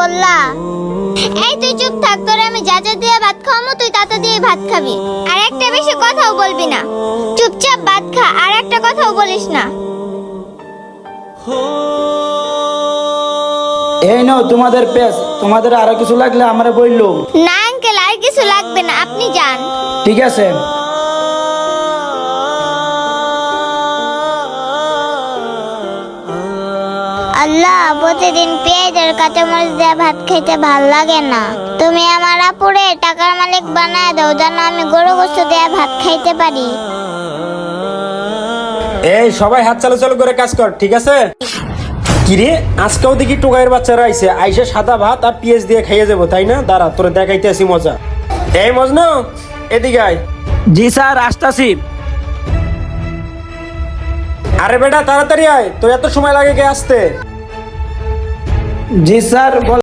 বললা। এই তুই চুপ থাক তোরে আমি যা যা দিয়ে ভাত খাওয়ামো তুই তাতা দিয়ে ভাত খাবি। আর একটা বেশি কথাও বলবি না। চুপচাপ ভাত খা আর একটা কথাও বলিস না। এই নাও তোমাদের পেস তোমাদের আরও কিছু লাগলে আমারে বলল। না আঙ্কেল আর কিছু লাগবে না আপনি যান। ঠিক আছে। আল্লাহ প্রতিদিন পেঁয়াজ আর কাঁচামরিচ দিয়ে ভাত খাইতে ভালো লাগে না। তুমি আমার আপুরে টাকার মালিক বানায় দাও যেন আমি গরু গোস্ত দিয়ে ভাত খাইতে পারি। এই সবাই হাত চালু চালু করে কাজ কর ঠিক আছে? কিরে আজকেও দেখি টোকাইয়ের বাচ্চারা আইছে। আইসে সাদা ভাত আর পিএস দিয়ে খাইয়ে যাব তাই না? দাঁড়া তোরে দেখাইতে আসি মজা। এই মজনু এদিকে আয়। জি স্যার আসতাছি। আরে বেটা তাড়াতাড়ি আয় তোর এত সময় লাগে কে আসতে? জি স্যার বল